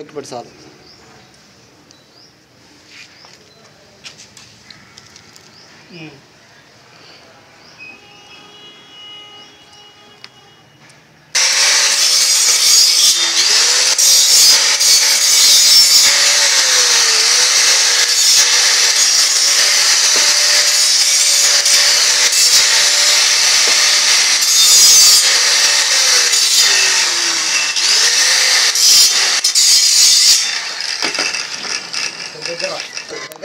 अकबर साहब हम्म।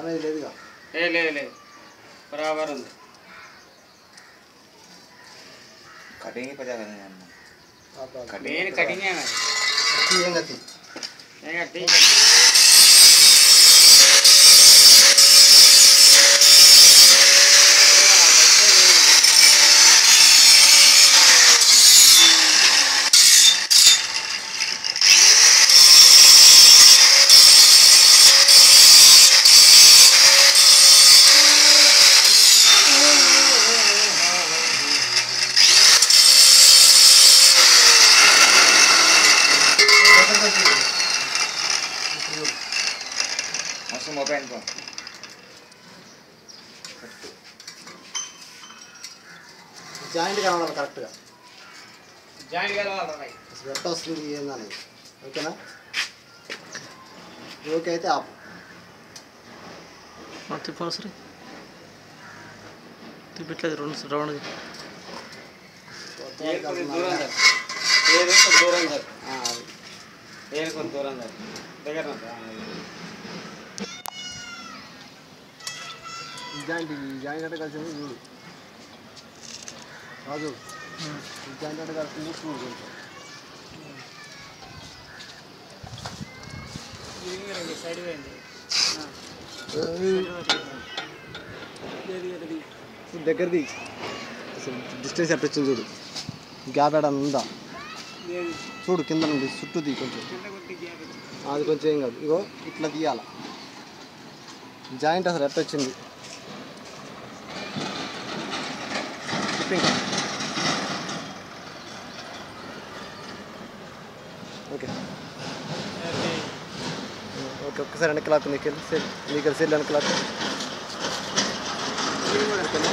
అనేది లేదుగా ఏ లేదు లేదు బరాబర్ ఉంది కటింగ్ కటింగ్ కటింగ్ ఏం కట్టి Langsung mau pengen bang. Joint కలవాలి కరెక్ట్గా జాయింట్ కలవాలి స్వెట్ వస్తుంది ఏందని ఓకేనా ఓకే అయితే ఆపు తిప్పాలి సరే తిప్పట్లేదు రెండు రౌండ్ దూరం సార్ దూరం సార్ ఏడు కొంచెం దూరం దగ్గర జాయింట్ జాయింట్ అంటే కలిసింది చూడు. రాజు జాయింట్ అంటే కలిసింది చూడు కొంచెం. సైడ్ దగ్గరది. డిస్టెన్స్ వచ్చింది చూడు. గ్యాప్ ఎడ ఉందా? చూడు కింద నుండి చుట్టూ తీ కొంచెం. అది కొంచెం ఏం కాదు. ఇగో ఇట్లా తీయాల. జాయింట్ అసలు ఎట్ట వచ్చింది? ఓకే. ఓకే ఒక్కసారి వెనక లాక్కు నీకు వెళ్ళి సెల్ నీకు వెళ్ళి సెల్ వెనక క్లాత్ ఓకేనా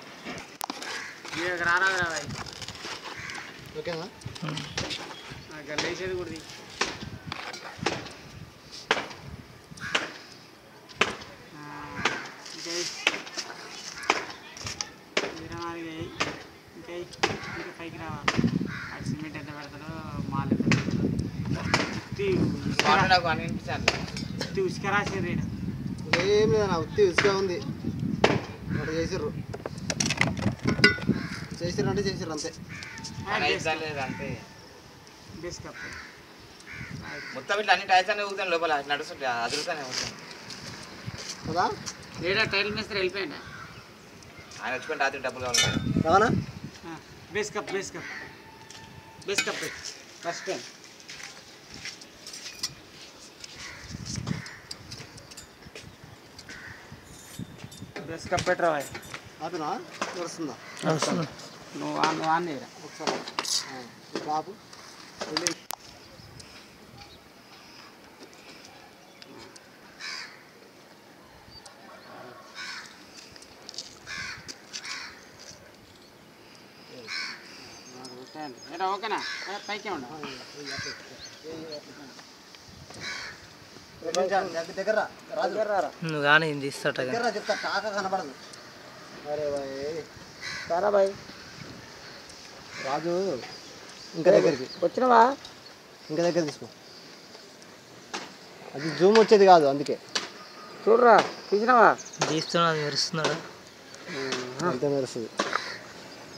ఓకేనా? లేచేది కూడా పైకి రావాలి అది సిమెంట్ ఎంత పెడతాడో మాల్ ఎంత పెడతాడో. ఉత్తి ఉసుక- నాకు అనిపించాలి ఉత్తి ఉసుక రాసేది ఈడ. ఏం లేదన్నా ఉత్తి ఉసుగా ఉంది. అటు చేసిర్రు. చేసిర్రు అంటే చేసిర్రు అంతే. ఆ, బేస్ కప్. అంతే. బేస్ కప్ మొత్తం ఇట్లా అన్ని ఊగుతాను లోపల నడుస్తుంటే అదురుతానే ఉంటాను కదా? లేడా టైల్ మేస్త్రి వెళ్ళిపోయిందా ఆయన వచ్చుకొని రాత్రి డబ్బులు కావాలి. రావనా base cup base cup base cup first brush cup పెట్టరా నడుస్తుందా? నడుస్తుంది. నువ్వు ఒకసారి ఈ బాబు ఓకేనా పైకే ఉండ దగ్గర దగ్గర రా. రాజు నువ్వు కానీ తీస్తాట చెప్తా టాక కనపడదు అరే బాయ్ సరే బాయ్ రాజు ఇంకా దగ్గరికి. వచ్చినవా? ఇంకా దగ్గర తీసుకో. అది జూమ్ వచ్చేది కాదు అందుకే. చూడరా తీసినావా? తీస్తున్నా అది మెరుస్తున్నాడా. అంతే మెరుస్తుంది.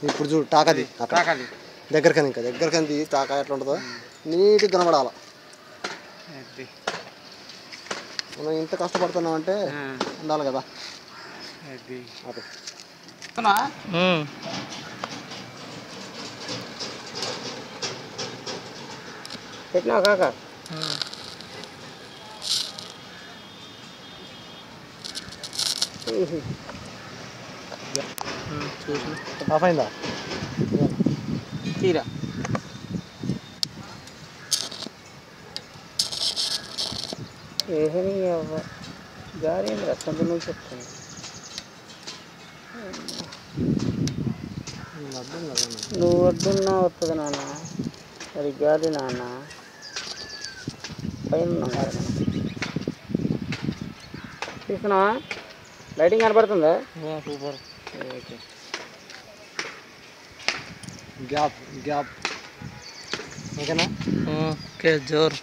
ఇప్పుడు చూడు టాకది తాకాలి దగ్గరకని ఇంకా దగ్గరకని టాక ఎట్లా ఉంటుందో. నీట్గా కనబడాల. మనం ఇంత కష్టపడుతున్నాం అంటే ఉండాలి కదా. అది. అదే వస్తున్నావా? ఉమ్. పెట్టినావా కాక ఉమ్. ఉమ్, చూసిన ఆఫ్ అయిందా తీరా ఏహని గాలి ఏంది రక్తం నుంచి చెప్తాను అర్థం కదా నువ్వు వద్దున్నా వస్తుంది నాన్న అది గాలి నాన్న పైన. చూస్తున్నావా లైటింగ్ కనపడుతుందా సూపర్. ఓకే గ్యాప్ గ్యాప్ ఓకేనా? ఓకే జోర్.